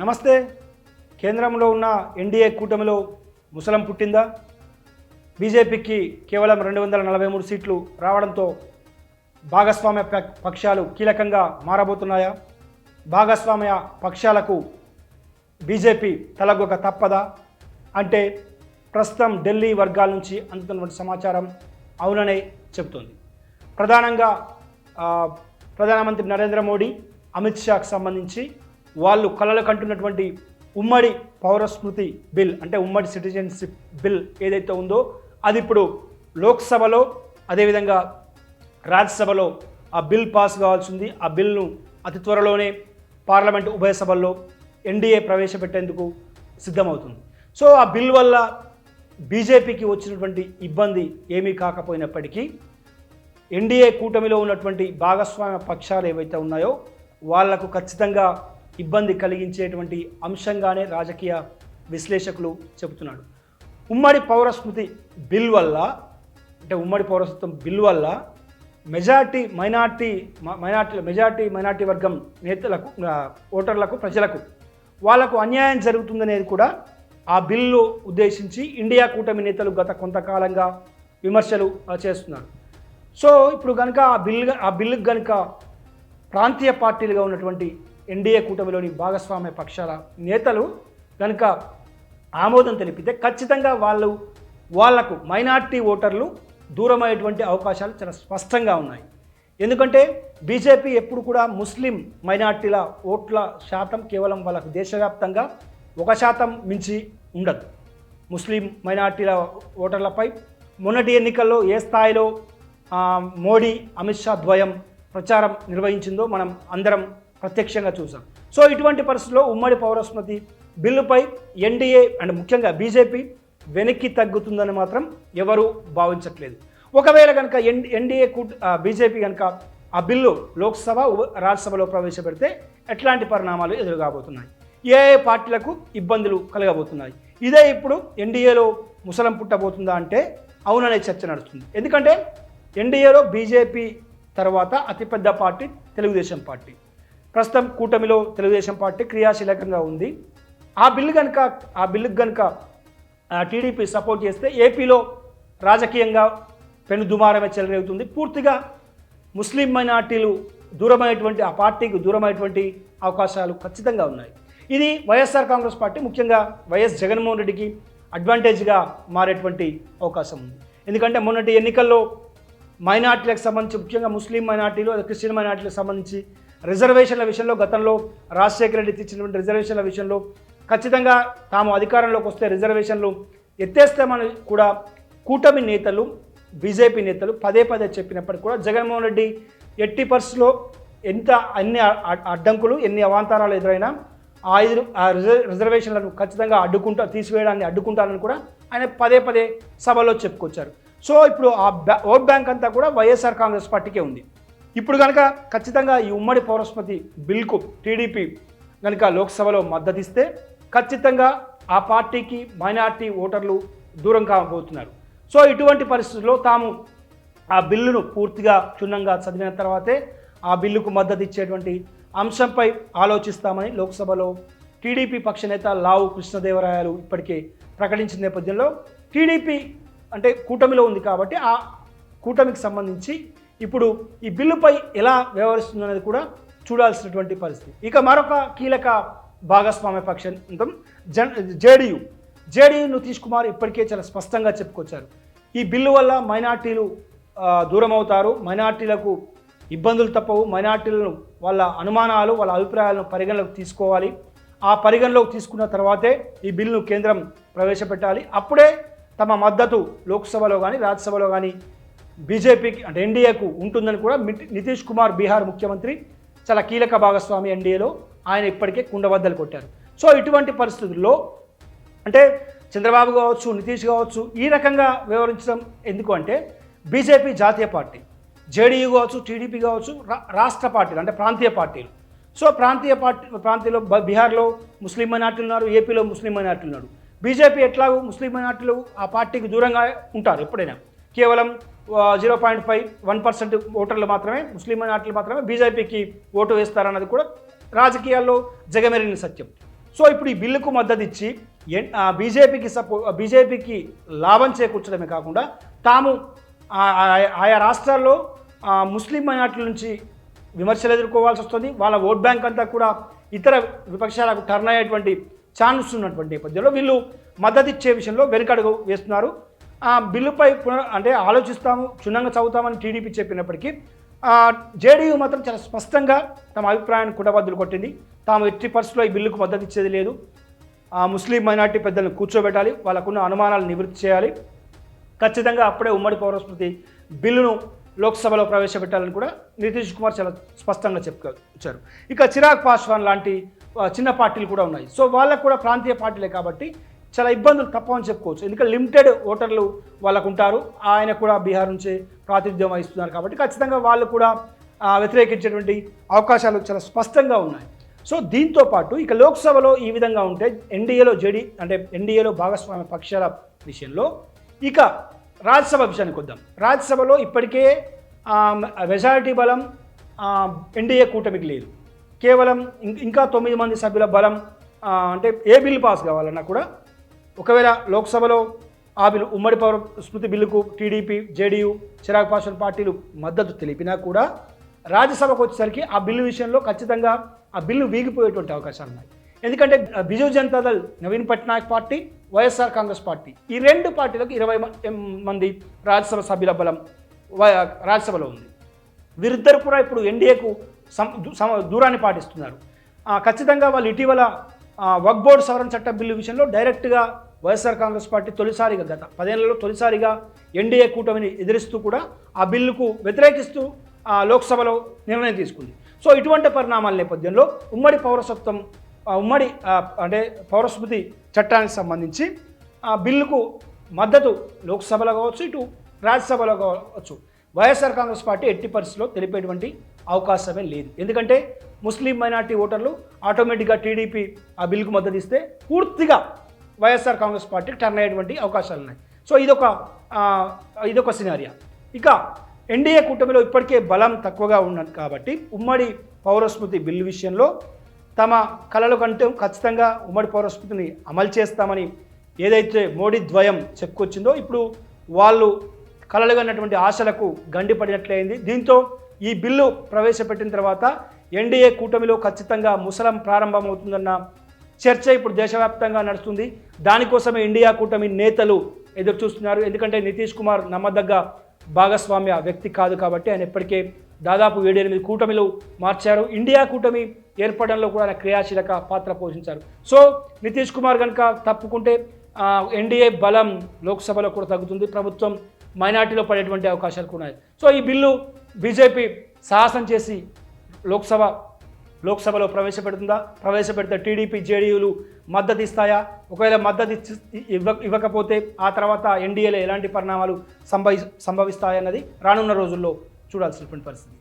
నమస్తే. కేంద్రంలో ఉన్న ఎన్డీఏ కూటమిలో ముసలం పుట్టిందా? బీజేపీకి కేవలం రెండు వందల నలభై మూడు సీట్లు రావడంతో భాగస్వామ్య పక్షాలు కీలకంగా మారబోతున్నాయా? భాగస్వామ్య పక్షాలకు బీజేపీ తలగొక తప్పదా? అంటే ప్రస్తుతం ఢిల్లీ వర్గాల నుంచి అందుతున్నటువంటి సమాచారం అవుననే చెబుతోంది. ప్రధానంగా ప్రధానమంత్రి నరేంద్ర మోడీ అమిత్ షాకు సంబంధించి వాళ్ళు కళలు కంటున్నటువంటి ఉమ్మడి పౌరస్మృతి బిల్ అంటే ఉమ్మడి సిటిజన్షిప్ బిల్ ఏదైతే ఉందో అది ఇప్పుడు లోక్సభలో అదేవిధంగా రాజ్యసభలో ఆ బిల్ పాస్ కావాల్సింది. ఆ బిల్ను అతి త్వరలోనే పార్లమెంట్ ఉభయ సభల్లో ఎన్డీఏ ప్రవేశపెట్టేందుకు సిద్ధమవుతుంది. సో ఆ బిల్ వల్ల బీజేపీకి వచ్చినటువంటి ఇబ్బంది ఏమీ కాకపోయినప్పటికీ ఎన్డీఏ కూటమిలో ఉన్నటువంటి భాగస్వామ్య పక్షాలు ఏవైతే ఉన్నాయో వాళ్ళకు ఖచ్చితంగా ఇబ్బంది కలిగించేటువంటి అంశంగానే రాజకీయ విశ్లేషకులు చెబుతున్నాడు. ఉమ్మడి పౌరస్మృతి బిల్ వల్ల అంటే ఉమ్మడి పౌరసత్వం బిల్ వల్ల majority minority minority majority minority వర్గం నేతలకు ఓటర్లకు ప్రజలకు వాళ్ళకు అన్యాయం జరుగుతుందనేది కూడా ఆ బిల్లు ఉద్దేశించి ఇండియా కూటమి నేతలు గత కొంతకాలంగా విమర్శలు చేస్తున్నారు. సో ఇప్పుడు కనుక ఆ బిల్ ఆ బిల్లుకు కనుక ప్రాంతీయ పార్టీలుగా ఉన్నటువంటి ఎన్డీఏ కూటమిలోని భాగస్వామ్య పక్షాల నేతలు కనుక ఆమోదం తెలిపితే ఖచ్చితంగా వాళ్ళు వాళ్ళకు మైనార్టీ ఓటర్లు దూరమయ్యేటువంటి అవకాశాలు చాలా స్పష్టంగా ఉన్నాయి. ఎందుకంటే బీజేపీ ఎప్పుడు కూడా ముస్లిం మైనార్టీల ఓట్ల శాతం కేవలం వాళ్ళకు దేశవ్యాప్తంగా ఒక శాతం మించి ఉండదు. ముస్లిం మైనార్టీల ఓటర్లపై మొన్నటి ఎన్నికల్లో ఏ స్థాయిలో మోడీ అమిత్ షా ద్వయం ప్రచారం నిర్వహించిందో మనం అందరం ప్రత్యక్షంగా చూసాం. సో ఇటువంటి పరిస్థితుల్లో ఉమ్మడి పౌరస్మృతి బిల్లుపై ఎన్డీఏ అండ్ ముఖ్యంగా బీజేపీ వెనక్కి తగ్గుతుందని మాత్రం ఎవరూ భావించట్లేదు. ఒకవేళ కనుక ఎన్ ఎన్డీఏ కూట బీజేపీ కనుక ఆ బిల్లు లోక్సభ రాజ్యసభలో ప్రవేశపెడితే ఎట్లాంటి పరిణామాలు ఎదురుగాబోతున్నాయి? ఏ ఏ పార్టీలకు ఇబ్బందులు కలగబోతున్నాయి? ఇదే ఇప్పుడు ఎన్డీఏలో ముసలం పుట్టబోతుందా అంటే అవుననే చర్చ నడుస్తుంది. ఎందుకంటే ఎన్డీఏలో బీజేపీ తర్వాత అతిపెద్ద పార్టీ తెలుగుదేశం పార్టీ. ప్రస్తుతం కూటమిలో తెలుగుదేశం పార్టీ క్రియాశీలకంగా ఉంది. ఆ బిల్లు కనుక ఆ బిల్లుకు కనుక టీడీపీ సపోర్ట్ చేస్తే ఏపీలో రాజకీయంగా పెను దుమారమే చెలరేగుతుంది. పూర్తిగా ముస్లిం మైనార్టీలు దూరమైనటువంటి ఆ పార్టీకి దూరమైనటువంటి అవకాశాలు ఖచ్చితంగా ఉన్నాయి. ఇది వైఎస్ఆర్ కాంగ్రెస్ పార్టీ ముఖ్యంగా వైఎస్ జగన్మోహన్ రెడ్డికి అడ్వాంటేజ్గా మారేటువంటి అవకాశం ఉంది. ఎందుకంటే మొన్నటి ఎన్నికల్లో మైనార్టీలకు సంబంధించి ముఖ్యంగా ముస్లిం మైనార్టీలు క్రిస్టియన్ మైనార్టీలకు సంబంధించి రిజర్వేషన్ల విషయంలో గతంలో రాజశేఖర రెడ్డి తెచ్చినటువంటి రిజర్వేషన్ల విషయంలో ఖచ్చితంగా తాము అధికారంలోకి వస్తే రిజర్వేషన్లు ఎత్తేస్తామని కూడా కూటమి నేతలు బీజేపీ నేతలు పదే పదే చెప్పినప్పటికీ కూడా జగన్మోహన్ రెడ్డి ఎట్టి పరిస్థితుల్లో ఎంత అన్ని అడ్డంకులు ఎన్ని అవాంతరాలు ఎదురైనా ఆ ఐదు ఆ రిజర్వేషన్లను ఖచ్చితంగా అడ్డుకుంటా తీసివేయడాన్ని అడ్డుకుంటానని కూడా ఆయన పదే పదే సభలో చెప్పుకొచ్చారు. సో ఇప్పుడు ఆ బ్యా ఓట్ బ్యాంక్ అంతా కూడా వైఎస్ఆర్ కాంగ్రెస్ పార్టీకే ఉంది. ఇప్పుడు కనుక ఖచ్చితంగా ఈ ఉమ్మడి పౌరస్మతి బిల్కు టీడీపీ కనుక లోక్సభలో మద్దతిస్తే ఖచ్చితంగా ఆ పార్టీకి మైనార్టీ ఓటర్లు దూరం కాబోతున్నారు సో ఇటువంటి పరిస్థితుల్లో తాము ఆ బిల్లును పూర్తిగా క్షుణ్ణంగా చదివిన తర్వాతే ఆ బిల్లుకు మద్దతు ఇచ్చేటువంటి అంశంపై ఆలోచిస్తామని లోక్సభలో టీడీపీ పక్షనేత లావు కృష్ణదేవరాయలు ఇప్పటికే ప్రకటించిన నేపథ్యంలో టీడీపీ అంటే కూటమిలో ఉంది కాబట్టి ఆ కూటమికి సంబంధించి ఇప్పుడు ఈ బిల్లుపై ఎలా వ్యవహరిస్తుందనేది కూడా చూడాల్సినటువంటి పరిస్థితి. ఇక మరొక కీలక భాగస్వామ్య పక్షం జన్ జేడీయూ. జేడీయూ నితీష్ కుమార్ ఇప్పటికే చాలా స్పష్టంగా చెప్పుకొచ్చారు. ఈ బిల్లు వల్ల మైనార్టీలు దూరం అవుతారు మైనార్టీలకు ఇబ్బందులు తప్పవు. మైనార్టీలను వాళ్ళ అనుమానాలు వాళ్ళ అభిప్రాయాలను పరిగణలోకి తీసుకోవాలి. ఆ పరిగణలోకి తీసుకున్న తర్వాతే ఈ బిల్లును కేంద్రం ప్రవేశపెట్టాలి. అప్పుడే తమ మద్దతు లోక్సభలో కానీ రాజ్యసభలో కానీ బీజేపీకి అంటే ఎన్డీఏకు ఉంటుందని కూడా నితీష్ కుమార్ బీహార్ ముఖ్యమంత్రి చాలా కీలక భాగస్వామి ఎన్డీఏలో ఆయన ఇప్పటికే కుండబద్దలు కొట్టారు. సో ఇటువంటి పరిస్థితుల్లో అంటే చంద్రబాబు కావచ్చు నితీష్ కావచ్చు ఈ రకంగా వ్యవహరించడం ఎందుకు అంటే బీజేపీ జాతీయ పార్టీ జేడీయూ కావచ్చు టీడీపీ కావచ్చు రా- రాష్ట్ర పార్టీలు అంటే ప్రాంతీయ పార్టీలు. సో ప్రాంతీయ పార్టీ ప్రాంతీయలో బ- బీహార్లో ముస్లిం మైనార్టీలు ఉన్నారు ఏపీలో ముస్లిం మైనార్టీలు ఉన్నారు. బీజేపీ ఎట్లాగో ముస్లిం మైనార్టీలు ఆ పార్టీకి దూరంగా ఉంటారు ఎప్పుడైనా? కేవలం zero point five one percent ఓటర్లు మాత్రమే ముస్లిం మైనార్టీలు మాత్రమే బీజేపీకి ఓటు వేస్తారన్నది కూడా రాజకీయాల్లో జగమెరిగిన సత్యం. సో ఇప్పుడు ఈ బిల్లుకు మద్దతు ఇచ్చి ఎన్- ఆ, బీజేపీకి సపో బీజేపీకి లాభం చేకూర్చడమే కాకుండా తాము ఆయా రాష్ట్రాల్లో ముస్లిం మైనార్టీల నుంచి విమర్శలు ఎదుర్కోవాల్సి వస్తుంది. వాళ్ళ ఓట్ బ్యాంక్ అంతా కూడా ఇతర విపక్షాలకు టర్న్ అయ్యేటువంటి ఛాన్స్ ఉన్నటువంటి నేపథ్యంలో వీళ్ళు మద్దతు ఇచ్చే విషయంలో వెనుకడుగు వేస్తున్నారు. బిల్లుపై పునర్ అంటే ఆలోచిస్తాము క్షుణ్ణంగా చదువుతామని టీడీపీ చెప్పినప్పటికీ జేడీయూ మాత్రం చాలా స్పష్టంగా తమ అభిప్రాయాన్ని కుటబద్దులు కొట్టింది. తాము ఎట్టి పరిస్థితుల్లో ఈ బిల్లుకు మద్దతు ఇచ్చేది లేదు. ఆ ముస్లిం మైనార్టీ పెద్దలను కూర్చోబెట్టాలి వాళ్ళకున్న అనుమానాలు నివృత్తి చేయాలి. ఖచ్చితంగా అప్పుడే ఉమ్మడి పౌరస్మృతి బిల్లును లోక్సభలో ప్రవేశపెట్టాలని కూడా నితీష్ కుమార్ చాలా స్పష్టంగా చెప్పుకొచ్చారు. ఇక చిరాగ్ పాస్వాన్ లాంటి చిన్న పార్టీలు కూడా ఉన్నాయి. సో వాళ్ళకు కూడా ప్రాంతీయ పార్టీలే కాబట్టి చాలా ఇబ్బందులు తప్పవని చెప్పుకోవచ్చు. ఎందుకంటే లిమిటెడ్ ఓటర్లు వాళ్ళకు ఉంటారు ఆయన కూడా బీహార్ నుంచి ప్రాతినిధ్యం వహిస్తున్నారు కాబట్టి ఖచ్చితంగా వాళ్ళు కూడా వ్యతిరేకించేటువంటి అవకాశాలు చాలా స్పష్టంగా ఉన్నాయి. సో దీంతో పాటు ఇక లోక్సభలో ఈ విధంగా ఉంటే ఎన్డీఏలో జేడీ అంటే ఎన్డీఏలో భాగస్వామ్య పక్షాల విషయంలో ఇక రాజ్యసభ విషయానికి వద్దాం. రాజ్యసభలో ఇప్పటికే మెజారిటీ బలం ఎన్డీఏ కూటమికి లేదు. కేవలం ఇంకా తొమ్మిది మంది సభ్యుల బలం అంటే ఏ బిల్ పాస్ కావాలన్నా కూడా ఒకవేళ లోక్సభలో ఆ బిల్లు ఉమ్మడి పౌర స్మృతి బిల్లుకు టీడీపీ జేడీయూ చిరాగ్ పాస్వాన్ పార్టీలు మద్దతు తెలిపినా కూడా రాజ్యసభకు వచ్చేసరికి ఆ బిల్లు విషయంలో ఖచ్చితంగా ఆ బిల్లు వీగిపోయేటువంటి అవకాశాలు ఉన్నాయి. ఎందుకంటే Biju Janata Dal Naveen Patnaik party YSR Congress party ఈ రెండు పార్టీలకు ఇరవై మంది రాజ్యసభ సభ్యుల బలం రాజ్యసభలో ఉంది. వీరిద్దరు కూడా ఇప్పుడు ఎన్డీఏకు సమ దూరాన్ని పాటిస్తున్నారు. ఖచ్చితంగా వాళ్ళు ఇటీవల వక్ బోర్డు సవరణ చట్ట బిల్లు విషయంలో డైరెక్ట్గా వైఎస్ఆర్ కాంగ్రెస్ పార్టీ తొలిసారిగా గత పదేళ్ళలో తొలిసారిగా ఎన్డీఏ కూటమిని ఎదిరిస్తూ కూడా ఆ బిల్లుకు వ్యతిరేకిస్తూ ఆ, లోక్సభలో నిర్ణయం తీసుకుంది. సో ఇటువంటి పరిణామాల నేపథ్యంలో ఉమ్మడి పౌరసత్వం ఉమ్మడి అంటే పౌరస్మృతి చట్టానికి సంబంధించి ఆ బిల్లుకు మద్దతు లోక్సభలో కావచ్చు ఇటు రాజ్యసభలో కావచ్చు. వైఎస్ఆర్ కాంగ్రెస్ పార్టీ ఎట్టి పరిస్థితిలో తెలిపేటువంటి అవకాశమే లేదు. ఎందుకంటే ముస్లిం మైనార్టీ ఓటర్లు ఆటోమేటిక్గా టీడీపీ ఆ బిల్లుకు మద్దతు ఇస్తే పూర్తిగా వైఎస్ఆర్ కాంగ్రెస్ పార్టీకి టర్న్ అయ్యేటువంటి అవకాశాలు ఉన్నాయి. సో ఇదొక ఇదొక సినారియా. ఇక ఎన్డీఏ కూటమిలో ఇప్పటికే బలం తక్కువగా ఉన్నది కాబట్టి ఉమ్మడి పౌరస్మృతి బిల్లు విషయంలో తమ కళలు కంటే ఖచ్చితంగా ఉమ్మడి పౌరస్మృతిని అమలు చేస్తామని ఏదైతే మోడీ ద్వయం చెప్పుకొచ్చిందో ఇప్పుడు వాళ్ళు కలలుగన్నటువంటి ఆశలకు గండి పడినట్లయింది దీంతో ఈ బిల్లు ప్రవేశపెట్టిన తర్వాత ఎన్డీఏ కూటమిలో ఖచ్చితంగా ముసలం ప్రారంభమవుతుందన్న చర్చ ఇప్పుడు దేశవ్యాప్తంగా నడుస్తుంది. దానికోసమే ఇండియా కూటమి నేతలు ఎదురు చూస్తున్నారు ఎందుకంటే నితీష్ కుమార్ నమ్మదగ్గ భాగస్వామ్య వ్యక్తి కాదు కాబట్టి ఆయన ఇప్పటికే దాదాపు ఏడెనిమిది కూటమిలు మార్చారు. ఇండియా కూటమి ఏర్పడంలో కూడా ఆయన క్రియాశీలక పాత్ర పోషించారు. సో నితీష్ కుమార్ కనుక తప్పుకుంటే ఎన్డీఏ బలం లోక్సభలో కూడా తగ్గుతుంది. ప్రభుత్వం మైనార్టీలో పడేటువంటి అవకాశాలు కూడా ఉన్నాయి. సో ఈ బిల్లు బీజేపీ సాహసం చేసి లోక్సభ లోక్సభలో ప్రవేశపెడుతుందా? ప్రవేశపెడితే టీడీపీ జేడీయూలు మద్దతు ఇస్తాయా ఒకవేళ మద్దతు ఇచ్చి- ఇవ్వ ఇవ్వకపోతే ఆ తర్వాత ఎన్డీఏలో ఎలాంటి పరిణామాలు సంభవి సంభవిస్తాయన్నది రానున్న రోజుల్లో చూడాల్సినటువంటి పరిస్థితి.